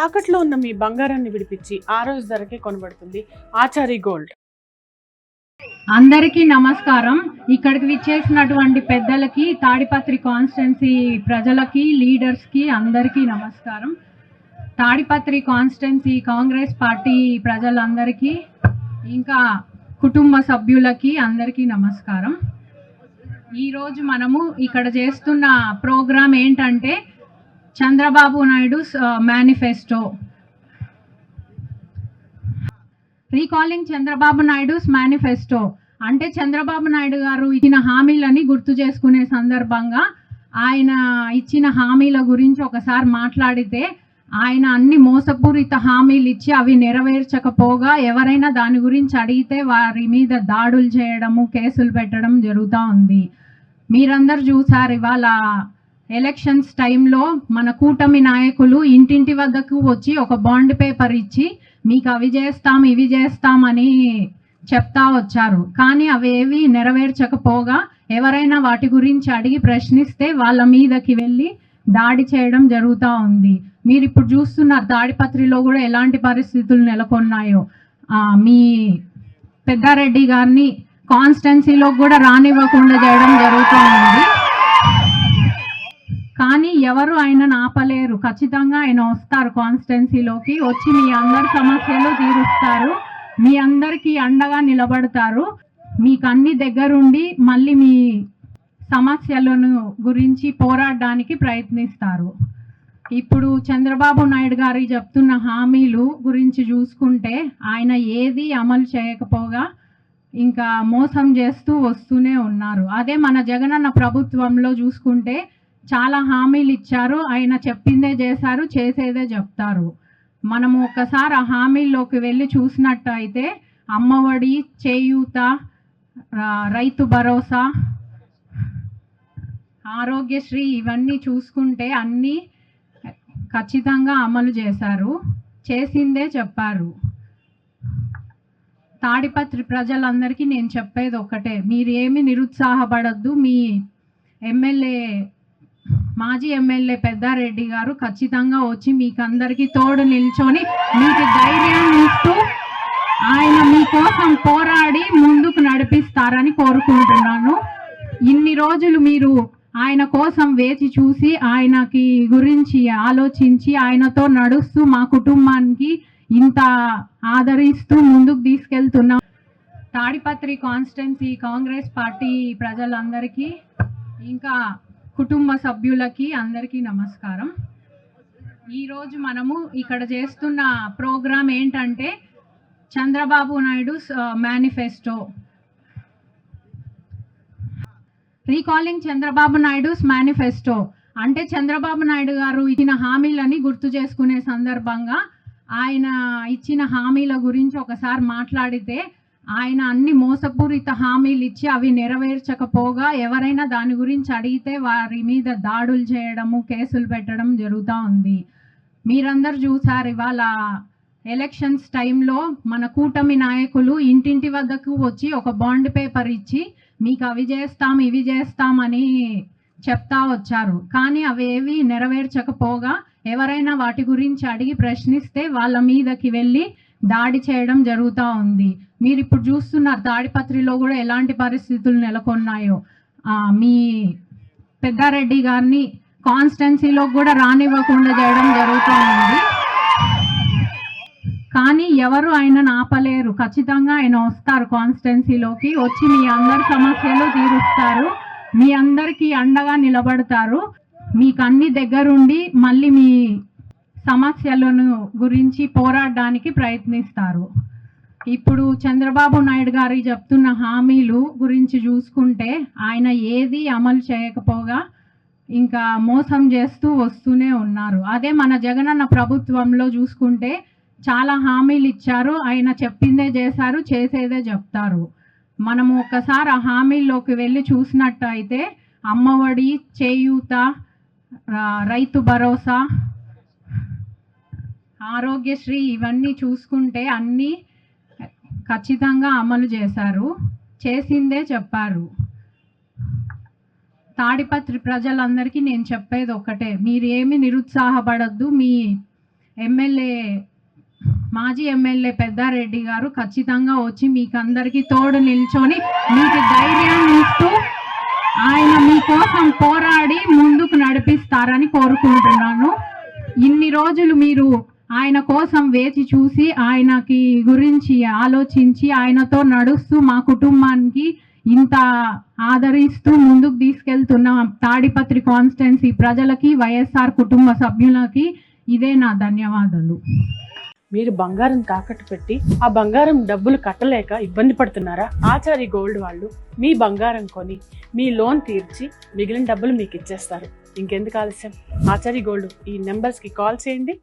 తాకట్లో ఉన్న మీ బంగారాన్ని విడిపించి ఆ రోజు ధరకే కొనబడుతుంది ఆచారి గోల్డ్. అందరికీ నమస్కారం. ఇక్కడికి విచ్చేసినటువంటి పెద్దలకి తాడిపత్రి కాన్స్టెన్సీ ప్రజలకి లీడర్స్కి అందరికీ నమస్కారం. తాడిపత్రి కాన్స్టెన్సీ కాంగ్రెస్ పార్టీ ప్రజలందరికీ ఇంకా కుటుంబ సభ్యులకి అందరికీ నమస్కారం. ఈరోజు మనము ఇక్కడ చేస్తున్న ప్రోగ్రాం ఏంటంటే Chandrababu Naidu manifesto recalling Chandrababu Naidu's manifesto అంటే చంద్రబాబు నాయుడు గారు ఇచ్చిన హామీలని గుర్తు చేసుకునే సందర్భంగా ఆయన ఇచ్చిన హామీల గురించి ఒకసారి మాట్లాడితే ఆయన అన్ని మోసపూరిత హామీలు ఇచ్చి అవి నెరవేర్చకపోగా ఎవరైనా దాని గురించి అడిగితే వారి మీద దాడులు చేయడము కేసులు పెట్టడం జరుగుతూ ఉంది. మీరందరూ చూసారు ఇవాళ ఎలక్షన్స్ టైంలో మన కూటమి నాయకులు ఇంటింటి వద్దకు వచ్చి ఒక బాండ్ పేపర్ ఇచ్చి మీకు అవి చేస్తాం ఇవి చేస్తామని చెప్తా వచ్చారు. కానీ అవేవి నెరవేర్చకపోగా ఎవరైనా వాటి గురించి అడిగి ప్రశ్నిస్తే వాళ్ళ మీదకి వెళ్ళి దాడి చేయడం జరుగుతూ ఉంది. మీరు ఇప్పుడు చూస్తున్నారు తాడిపత్రిలో కూడా ఎలాంటి పరిస్థితులు నెలకొన్నాయో. మీ పెద్దారెడ్డి గారిని కాన్స్టెన్సీలో కూడా రానివ్వకుండా చేయడం జరుగుతూ ఉంది. కానీ ఎవరు ఆయనను ఆపలేరు ఖచ్చితంగా ఆయన వస్తారు కాన్స్టెన్సీలోకి వచ్చి మీ అందరి సమస్యలు తీరుస్తారు. మీ అందరికీ అండగా నిలబడతారు. మీకు అన్ని దగ్గరుండి మళ్ళీ మీ సమస్యలను గురించి పోరాడడానికి ప్రయత్నిస్తారు. ఇప్పుడు చంద్రబాబు నాయుడు గారి చెప్తున్న హామీలు గురించి చూసుకుంటే ఆయన ఏది అమలు చేయకపోగా ఇంకా మోసం చేస్తూ వస్తూనే ఉన్నారు. అదే మన జగనన్న ప్రభుత్వంలో చూసుకుంటే చాలా హామీలు ఇచ్చారు ఆయన చెప్పిందే చేశారు చేసేదే చెప్తారు. మనము ఒకసారి ఆ హామీల్లోకి వెళ్ళి చూసినట్టు అయితే అమ్మఒడి చేయూత రైతు భరోసా ఆరోగ్యశ్రీ ఇవన్నీ చూసుకుంటే అన్నీ ఖచ్చితంగా అమలు చేశారు. చేసిందే చెప్పారు. తాడిపత్రి ప్రజలందరికీ నేను చెప్పేది ఒకటే మీరు ఏమి నిరుత్సాహపడద్దు. మీ ఎమ్మెల్యే మాజీ ఎమ్మెల్యే పెద్దారెడ్డి గారు ఖచ్చితంగా వచ్చి మీకు అందరికీ తోడు నిల్చొని మీకు ధైర్యం ఇస్తూ ఆయన మీకోసం పోరాడి ముందుకు నడిపిస్తారని కోరుకుంటున్నాను. ఇన్ని రోజులు మీరు ఆయన కోసం వేచి చూసి ఆయనకి గురించి ఆలోచించి ఆయనతో నడుస్తూ మా కుటుంబానికి ఇంత ఆదరిస్తూ ముందుకు తీసుకెళ్తున్నాం తాడిపత్రి కాన్స్టెన్సీ కాంగ్రెస్ పార్టీ ప్రజలందరికీ ఇంకా కుటుంబ సభ్యులకి అందరికీ నమస్కారం. ఈరోజు మనము ఇక్కడ చేస్తున్న ప్రోగ్రాం ఏంటంటే Chandrababu Naidu manifesto. Recalling Chandrababu Naidu's manifesto. అంటే చంద్రబాబు నాయుడు గారు ఇచ్చిన హామీలని గుర్తు చేసుకునే సందర్భంగా ఆయన ఇచ్చిన హామీల గురించి ఒకసారి మాట్లాడితే ఆయన అన్ని మోసపూరిత హామీలు ఇచ్చి అవి నెరవేర్చకపోగా ఎవరైనా దాని గురించి అడిగితే వారి మీద దాడులు చేయడము కేసులు పెట్టడం జరుగుతూ ఉంది. మీరందరు చూసారు ఇవాళ ఎలక్షన్స్ టైంలో మన కూటమి నాయకులు ఇంటింటి వద్దకు వచ్చి ఒక బాండ్ పేపర్ ఇచ్చి మీకు అవి చేస్తాం ఇవి చేస్తామని చెప్తా వచ్చారు. కానీ అవేవి నెరవేర్చకపోగా ఎవరైనా వాటి గురించి అడిగి ప్రశ్నిస్తే వాళ్ళ మీదకి వెళ్ళి దాడి చేయడం జరుగుతూ ఉంది. మీరు ఇప్పుడు చూస్తున్నారు తాడిపత్రిలో కూడా ఎలాంటి పరిస్థితులు నెలకొన్నాయో. మీ పెద్దారెడ్డి గారిని కాన్స్టెన్సీలో కూడా రానివ్వకుండా చేయడం జరుగుతూ ఉంది. కానీ ఎవరు ఆయనను ఆపలేరు. ఖచ్చితంగా ఆయన వస్తారు కాన్స్టెన్సీలోకి. వచ్చి మీ అందరి సమస్యలు తీరుస్తారు. మీ అందరికీ అండగా నిలబడతారు. మీకు అన్ని దగ్గరుండి మళ్ళీ మీ సమస్యలను గురించి పోరాడడానికి ప్రయత్నిస్తారు. ఇప్పుడు చంద్రబాబు నాయుడు గారి చెప్తున్న హామీలు గురించి చూసుకుంటే ఆయన ఏది అమలు చేయకపోగా ఇంకా మోసం చేస్తూ వస్తూనే ఉన్నారు. అదే మన జగనన్న ప్రభుత్వంలో చూసుకుంటే చాలా హామీలు ఇచ్చారు. ఆయన చెప్పిందే చేశారు చేసేదే చెప్తారు. మనము ఒకసారి ఆ హామీల్లోకి వెళ్ళి చూసినట్టు అయితే అమ్మఒడి చేయూత రైతు భరోసా ఆరోగ్యశ్రీ ఇవన్నీ చూసుకుంటే అన్నీ ఖచ్చితంగా అమలు చేశారు. చేసిందే చెప్పారు. తాడిపత్రి ప్రజలందరికీ నేను చెప్పేది ఒకటే మీరు ఏమి నిరుత్సాహపడద్దు. మీ ఎమ్మెల్యే మాజీ ఎమ్మెల్యే పెద్దారెడ్డి గారు ఖచ్చితంగా వచ్చి మీకు అందరికీ తోడు నిల్చొని మీకు ధైర్యాన్ని ఇస్తూ ఆయన మీకోసం పోరాడి ముందుకు నడిపిస్తారని కోరుకుంటున్నాను. ఇన్ని రోజులు మీరు ఆయన కోసం వేచి చూసి ఆయనకి గురించి ఆలోచించి ఆయనతో నడుస్తూ మా కుటుంబానికి ఇంత ఆదరిస్తూ ముందుకు తీసుకెళ్తున్న తాడిపత్రి కాన్స్టెన్సీ ప్రజలకి వైఎస్ఆర్ కుటుంబ సభ్యులకి ఇదే నా ధన్యవాదాలు. మీరు బంగారం తాకట్టు పెట్టి ఆ బంగారం డబ్బులు కట్టలేక ఇబ్బంది పడుతున్నారా? ఆచారి గోల్డ్ వాళ్ళు మీ బంగారం కొని మీ లోన్ తీర్చి మిగిలిన డబ్బులు మీకు ఇచ్చేస్తారు. ఇంకెందుకు ఆలస్యం? ఆచారి గోల్డ్ ఈ నెంబర్స్కి కాల్ చేయండి.